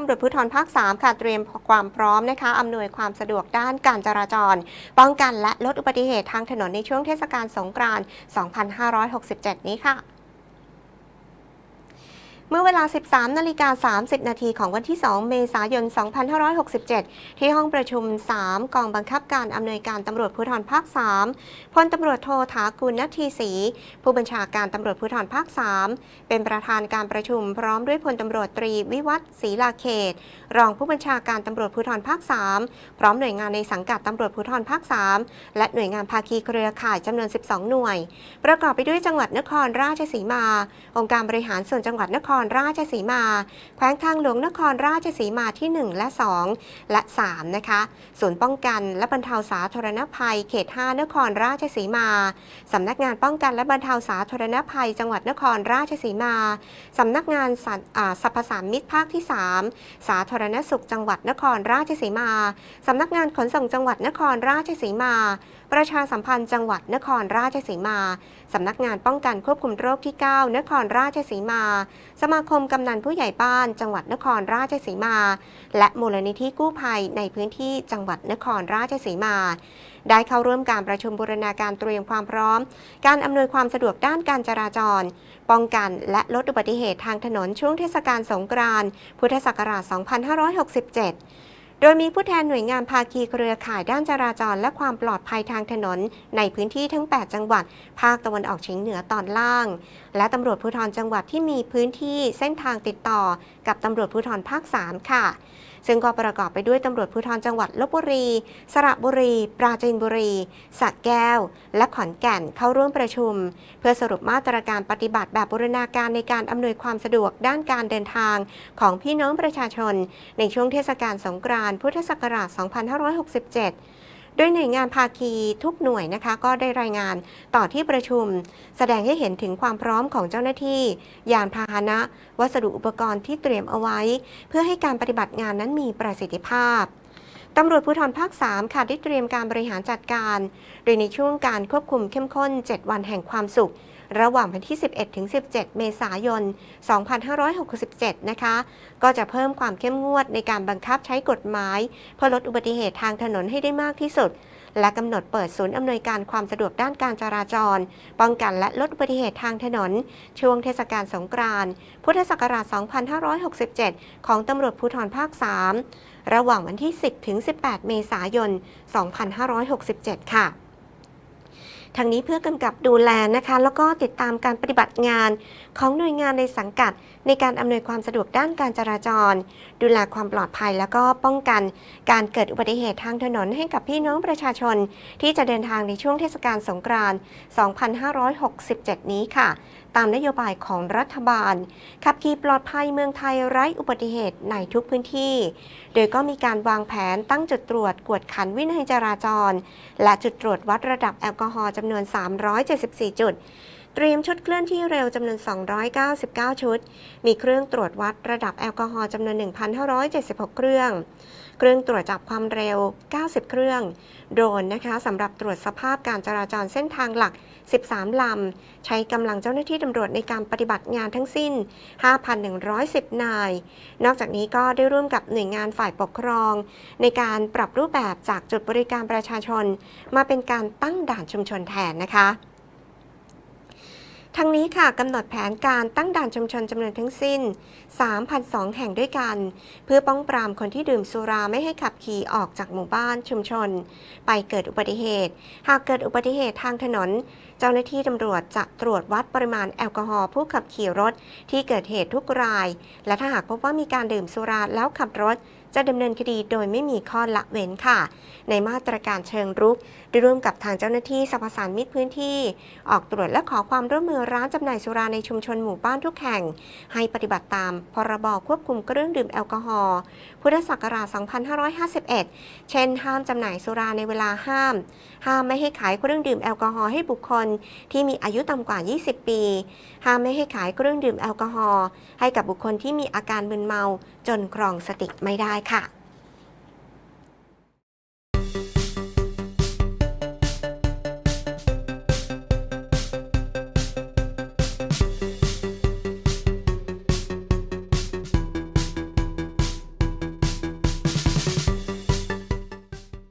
ตำรวจภูธรภาค 3 ค่ะเตรียมความพร้อมนะคะอำนวยความสะดวกด้านการจราจร ป้องกันและลดอุบัติเหตุทางถนนในช่วงเทศกาลสงกรานต์ 2567 นี้ค่ะ เมื่อเวลา 13 นาฬิกา 30 นาทีของวันที่ 2 เมษายน 2567 ที่ห้องประชุม 3 กองบังคับการอำนวยการตำรวจภูธรภาค 3 พลตำรวจโทถากุลนัททีศรีผู้บัญชาการตำรวจภูธรภาค 3 เป็นประธานการประชุมพร้อมด้วยพลตำรวจตรีวิวัฒศรีลาเขต รองผู้บัญชาการตำรวจภูธรภาค 3 พร้อมหน่วยงานในสังกัดตำรวจภูธรภาค 3 และหน่วยงานภาคีเครือข่ายจำนวน 12 หน่วย ประกอบไปด้วยจังหวัดนครราชสีมา องค์การบริหารส่วนจังหวัดนครรราชสีมา แขวงทางหลวงนครราชสีมาที่ 1 และ 2 และ 3 นะคะ ศูนย์ป้องกันและบรรเทาสาธารณภัย เขต 5 นครราชสีมา สำนักงานป้องกันและบรรเทาสาธารณภัย จังหวัดนครราชสีมา สำนักงานสันอ่าสรรพสามิตรภาคที่ 3 สาธารณสุขจังหวัดนครราชสีมา สำนักงานขนส่งจังหวัดนครราชสีมา ประชาสัมพันธ์จังหวัดนครราชสีมา สำนักงานป้องกันควบคุมโรคที่ 9 นครราชสีมา สมาคมกำนันผู้ใหญ่บ้าน จังหวัดนครราชสีมา และมูลนิธิกู้ภัยในพื้นที่จังหวัดนครราชสีมาได้เข้าร่วมการประชุมบูรณาการเตรียมความพร้อม การอำนวยความสะดวกด้านการจราจร ป้องกันและลดอุบัติเหตุทางถนนช่วงเทศกาลสงกรานต์พุทธศักราช 2567 โดยมีผู้แทนหน่วยงานภาคีเครือข่ายด้านจราจร และความปลอดภัยทางถนน ในพื้นที่ทั้ง 8 จังหวัด ภาคตะวันออกเฉียงเหนือตอนล่าง และตำรวจภูธรจังหวัดที่มีพื้นที่เส้นทางติดต่อ กับตำรวจภูธรภาค 3 ค่ะ ซึ่งก็ประกอบไปด้วยตำรวจภูธรจังหวัดลบบุรี สระบุรี ปราจีนบุรีสระแก้ว และขอนแก่นเข้าร่วมประชุม เพื่อสรุปมาตรการปฏิบัติแบบบูรณาการในการอำนวยความสะดวกด้านการเดินทาง ของพี่น้องประชาชน ในช่วงเทศกาลสงกรานต์พุทธศักราช 2567 โดยหน่วยงานภาคีทุกหน่วยนะคะ ก็ได้รายงานต่อที่ประชุม แสดงให้เห็นถึงความพร้อมของเจ้าหน้าที่ ยานพาหนะ วัสดุอุปกรณ์ที่เตรียมเอาไว้ เพื่อให้การปฏิบัติงานนั้นมีประสิทธิภาพตำรวจภูธรภาค 3 ค่ะได้เตรียมการบริหารจัดการ โดยในช่วงการควบคุมเข้มข้น 7 วันแห่งความสุข ระหว่างวันที่ 11 ถึง 17 เมษายน 2567 นะคะ ก็จะเพิ่มความเข้มงวดในการบังคับใช้กฎหมาย เพื่อลดอุบัติเหตุทางถนนให้ได้มากที่สุด และกำหนดเปิดศูนย์อำนวยการความสะดวกด้านการจราจร ป้องกันและลดอุบัติเหตุทางถนน ช่วงเทศกาลสงกรานต์พุทธศักราช 2567 ของตำรวจภูธรภาค 3 ระหว่างวันที่ 10 ถึง 18 เมษายน 2567 ค่ะ ทางนี้เพื่อกำกับดูแลนะคะ แล้วก็ติดตามการปฏิบัติงานของหน่วยงานในสังกัด ในการอำนวยความสะดวกด้านการจราจร ดูแลความปลอดภัย แล้วก็ป้องกันการเกิดอุบัติเหตุทางถนนให้กับพี่น้องประชาชน ที่จะเดินทางในช่วงเทศกาลสงกรานต์ 2567 นี้ค่ะ ตามนโยบายของรัฐบาล ขับขี่ปลอดภัยเมืองไทยไร้อุบัติเหตุในทุกพื้นที่ โดยก็มีการวางแผนตั้งจุดตรวจกวดขันวินัยจราจร และจุดตรวจวัดระดับแอลกอฮอล์จำนวน 374 จุด เตรียมชุดเคลื่อนที่เร็วจำนวน 299 ชุด มีเครื่องตรวจวัดระดับแอลกอฮอล์จำนวน 1,576 เครื่อง เครื่องตรวจจับความเร็ว 90 เครื่อง โดรนนะคะสำหรับตรวจสภาพการจราจรเส้นทางหลัก 13 ลำ ใช้กำลังเจ้าหน้าที่ตำรวจในการปฏิบัติงานทั้งสิ้น 5,110 นาย นอกจากนี้ก็ได้ร่วมกับหน่วยงานฝ่ายปกครอง ในการปรับรูปแบบจากจุดบริการประชาชน มาเป็นการตั้งด่านชุมชนแทนนะคะ ทั้งนี้ค่ะกำหนดแผนการตั้งด่านชุมชนจำนวนทั้งสิ้น 3,002 แห่งด้วยกัน เพื่อป้องปรามคนที่ดื่มสุราไม่ให้ขับขี่ออกจากหมู่บ้านชุมชน ไปเกิดอุบัติเหตุ หากเกิดอุบัติเหตุทางถนน เจ้าหน้าที่ตำรวจจะตรวจวัดปริมาณแอลกอฮอล์ผู้ขับขี่รถที่เกิดเหตุทุกราย และถ้าหากพบว่ามีการดื่มสุราแล้วขับรถ จะดำเนินคดีโดยไม่มีข้อละเว้นค่ะ ในมาตรการเชิงรุกได้ร่วมกับทางเจ้าหน้าที่สรรพสานมิตรพื้นที่ ออกตรวจและขอความร่วมมือร้านจำหน่ายสุราในชุมชนหมู่บ้านทุกแห่ง ให้ปฏิบัติตามพรบควบคุมเครื่องดื่มแอลกอฮอล์พุทธศักราช 2551 เช่น ห้ามจำหน่ายสุราในเวลาห้าม ห้ามไม่ให้ขายเครื่องดื่มแอลกอฮอล์ให้บุคคล ที่มีอายุต่ำกว่า 20 ปี ห้ามไม่ให้ขายเครื่องดื่มแอลกอฮอล์ให้กับบุคคลที่มีอาการมึนเมาจนครองสติไม่ได้ค่ะ